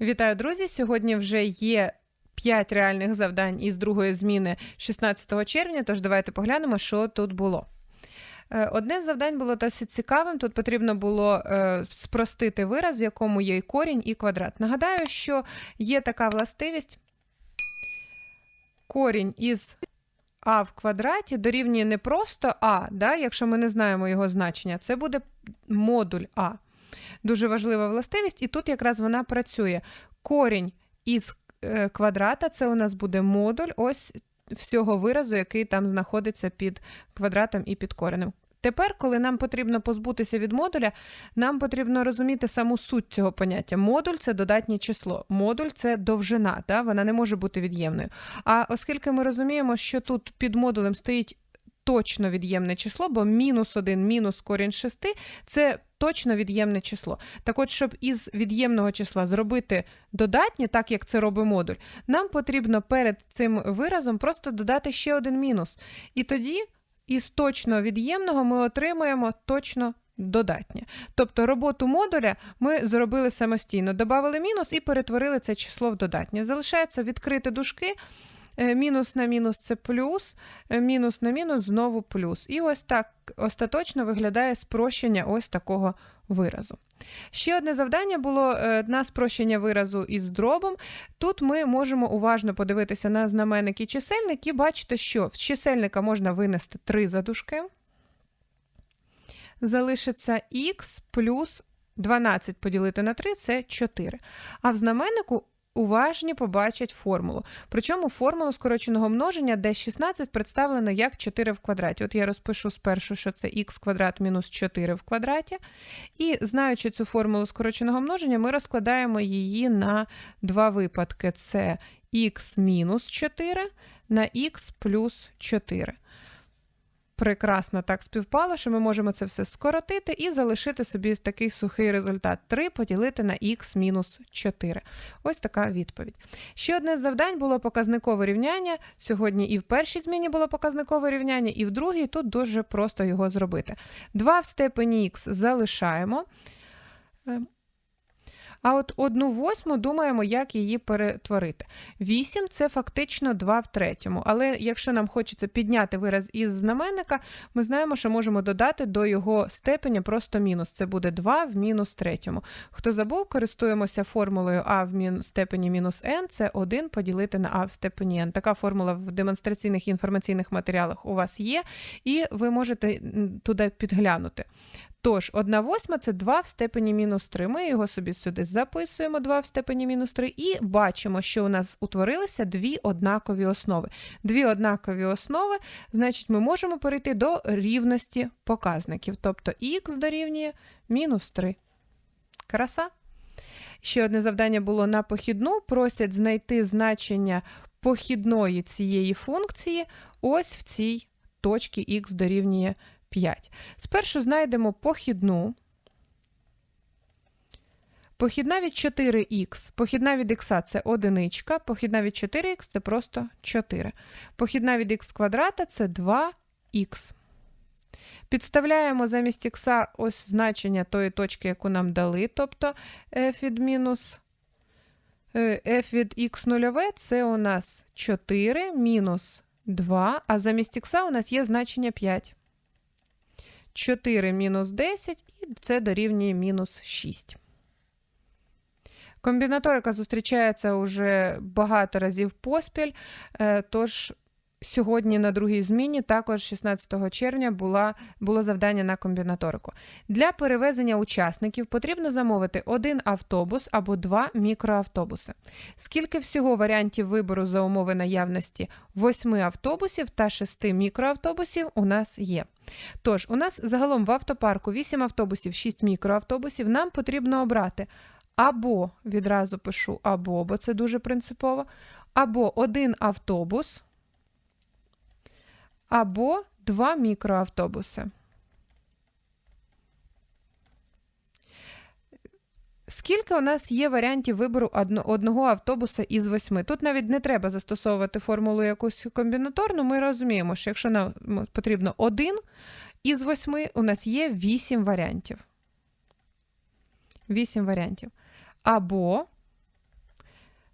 Вітаю, друзі! Сьогодні вже є 5 реальних завдань із другої зміни 16 червня, тож давайте поглянемо, що тут було. Е, Одне з завдань було досить цікавим. Тут потрібно було е, спростити вираз, в якому є і корінь, і квадрат. Нагадаю, що є така властивість. Корінь із а в квадраті дорівнює не просто а, да, якщо ми не знаємо його значення, це буде модуль А. Дуже важлива властивість, і тут якраз вона працює. Корінь із е, квадрата це у нас буде модуль ось всього виразу, який там знаходиться під квадратом і під коренем. Тепер, коли нам потрібно позбутися від модуля, нам потрібно розуміти саму суть цього поняття. Модуль це додатнє число, модуль це довжина, та? вона не може бути від'ємною. А оскільки ми розуміємо, що тут під модулем стоїть точно від'ємне число, бо мінус 1 мінус корінь 6 це точно від'ємне число. Так от, щоб із від'ємного числа зробити додатнє, так як це робить модуль, нам потрібно перед цим виразом просто додати ще один мінус. І тоді із точно від'ємного ми отримуємо точно додатнє. Тобто роботу модуля ми зробили самостійно, додали мінус і перетворили це число в додатнє. Залишається відкрити дужки. Е, мінус на мінус це плюс, е, мінус на мінус знову плюс. І ось так остаточно виглядає спрощення ось такого виразу. Ще одне завдання було е, на спрощення виразу із дробом. Тут ми можемо уважно подивитися на знаменник і чисельник і бачити, що з чисельника можна винести 3 задушки. Залишиться х плюс 12 поділити на 3 це 4. А в знаменнику уважні побачать формулу. Причому формулу скороченого множення, де 16 представлено як 4 в квадраті. От я розпишу спершу, що це х квадрат мінус 4 в квадраті. І знаючи цю формулу скороченого множення, ми розкладаємо її на два випадки: це х мінус 4 на х плюс 4 прекрасно так співпало, що ми можемо це все скоротити і залишити собі такий сухий результат 3 поділити на х мінус 4. Ось така відповідь. Ще одне з завдань було показникове рівняння. Сьогодні і в першій зміні було показникове рівняння, і в другій тут дуже просто його зробити. 2 в степені х залишаємо. А от одну восьму думаємо, як її перетворити. 8 це фактично 2 в третьому. Але якщо нам хочеться підняти вираз із знаменника, ми знаємо, що можемо додати до його степеня просто мінус. Це буде 2 в мінус третьому. Хто забув, користуємося формулою а в степені мінус n, це 1 поділити на а в степені n. Така формула в демонстраційних інформаційних матеріалах у вас є, і ви можете туди підглянути. Тож, 1 восьма це 2 в степені мінус 3. Ми його собі сюди записуємо 2 в степені мінус 3, і бачимо, що у нас утворилися дві однакові основи. Дві однакові основи, значить, ми можемо перейти до рівності показників. Тобто х дорівнює мінус 3. Краса. Ще одне завдання було на похідну. Просять знайти значення похідної цієї функції ось в цій точці х дорівнює 5. Спершу знайдемо похідну. Похідна від 4х. Похідна від х це одиничка, похідна від 4х це просто 4. Похідна від х квадрата це 2х. Підставляємо замість х ось значення тої точки, яку нам дали, тобто f від мінус е, f від х нульове це у нас 4 мінус 2, а замість х у нас є значення 5. 4 мінус 10, і це дорівнює мінус 6. Комбінаторика зустрічається уже багато разів поспіль, е, тож Сьогодні на другій зміні, також 16 червня, була, було завдання на комбінаторику. Для перевезення учасників потрібно замовити один автобус або два мікроавтобуси. Скільки всього варіантів вибору за умови наявності 8 автобусів та 6 мікроавтобусів у нас є. Тож, у нас загалом в автопарку 8 автобусів, 6 мікроавтобусів. Нам потрібно обрати або відразу пишу або, бо це дуже принципово, або один автобус або два мікроавтобуси. Скільки у нас є варіантів вибору одного автобуса із восьми? Тут навіть не треба застосовувати формулу якусь комбінаторну. Ми розуміємо, що якщо нам потрібно один із восьми, у нас є вісім варіантів. Вісім варіантів. Або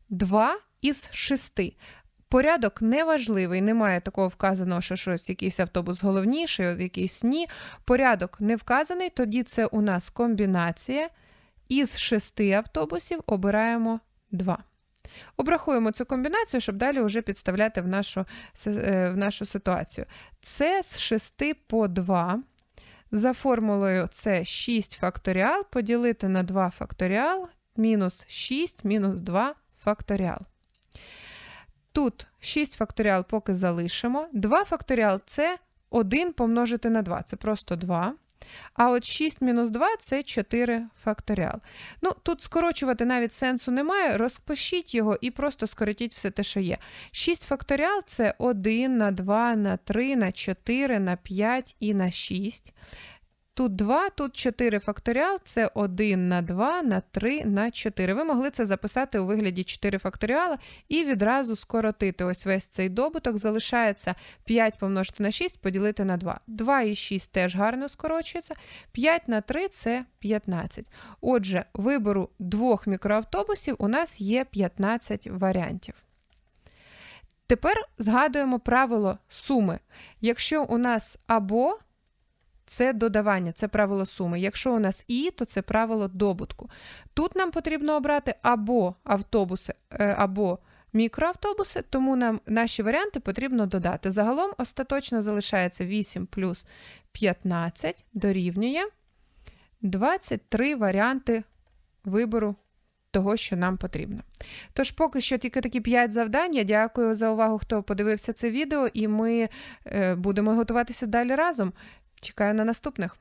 2 із 6. Порядок неважливий, немає такого вказаного, що щось, якийсь автобус головніший, якийсь ні. Порядок не вказаний, тоді це у нас комбінація. Із шести автобусів обираємо 2. Обрахуємо цю комбінацію, щоб далі вже підставляти в нашу, е, в нашу ситуацію. Це з 6 по 2. За формулою це 6 факторіал поділити на 2 факторіал мінус 6 мінус 2 факторіал. Тут 6 факторіал поки залишимо. 2 факторіал це 1 помножити на 2, це просто 2. А от 6 мінус 2 це 4 факторіал. Ну, тут скорочувати навіть сенсу немає, розпишіть його і просто скоротіть все те, що є. 6 факторіал це 1 на 2, на 3, на 4, на 5 і на 6. Тут 2, тут 4 факторіал, це 1 на 2, на 3, на 4. Ви могли це записати у вигляді 4 факторіала і відразу скоротити ось весь цей добуток. Залишається 5 помножити на 6, поділити на 2. 2 і 6 теж гарно скорочується. 5 на 3 – це 15. Отже, вибору двох мікроавтобусів у нас є 15 варіантів. Тепер згадуємо правило суми. Якщо у нас або це додавання, це правило суми. Якщо у нас і, то це правило добутку. Тут нам потрібно обрати або автобуси, е, або мікроавтобуси, тому нам наші варіанти потрібно додати. Загалом остаточно залишається 8 плюс 15 дорівнює 23 варіанти вибору того, що нам потрібно. Тож, поки що тільки такі 5 завдань. Я дякую за увагу, хто подивився це відео, і ми е, будемо готуватися далі разом. Чекаю на наступних.